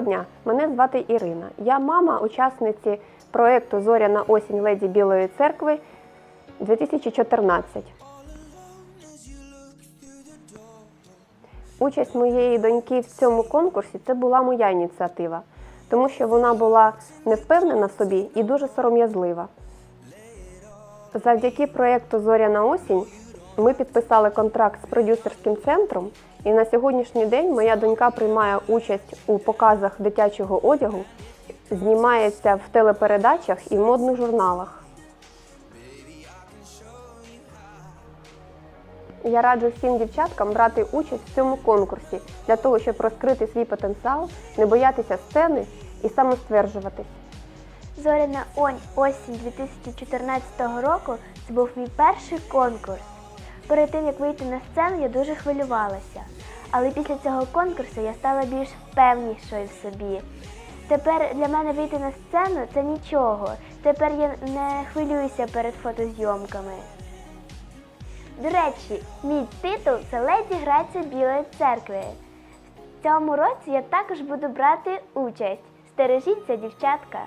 дня, мене звати Ірина. Я мама учасниці проєкту Зоряна осінь Леді Білої церкви 2014. Участь моєї доньки в цьому конкурсі це була моя ініціатива, тому що вона була не впевнена в собі і дуже сором'язлива. Завдяки проєкту Зоряна осінь ми підписали контракт з продюсерським центром, і на сьогоднішній день моя донька приймає участь у показах дитячого одягу, знімається в телепередачах і модних журналах. Я раджу всім дівчаткам брати участь в цьому конкурсі для того, щоб розкрити свій потенціал, не боятися сцени і самостверджуватись. Зоряна онь осінь 2014 року це був мій перший конкурс. Перед тим як вийти на сцену, я дуже хвилювалася. Але після цього конкурсу я стала більш впевнішою в собі. Тепер для мене вийти на сцену це нічого. Тепер я не хвилююся перед фотозйомками. До речі, мій титул це Леді Грація Білої церкви. В цьому році я також буду брати участь. Стережіться, дівчатка!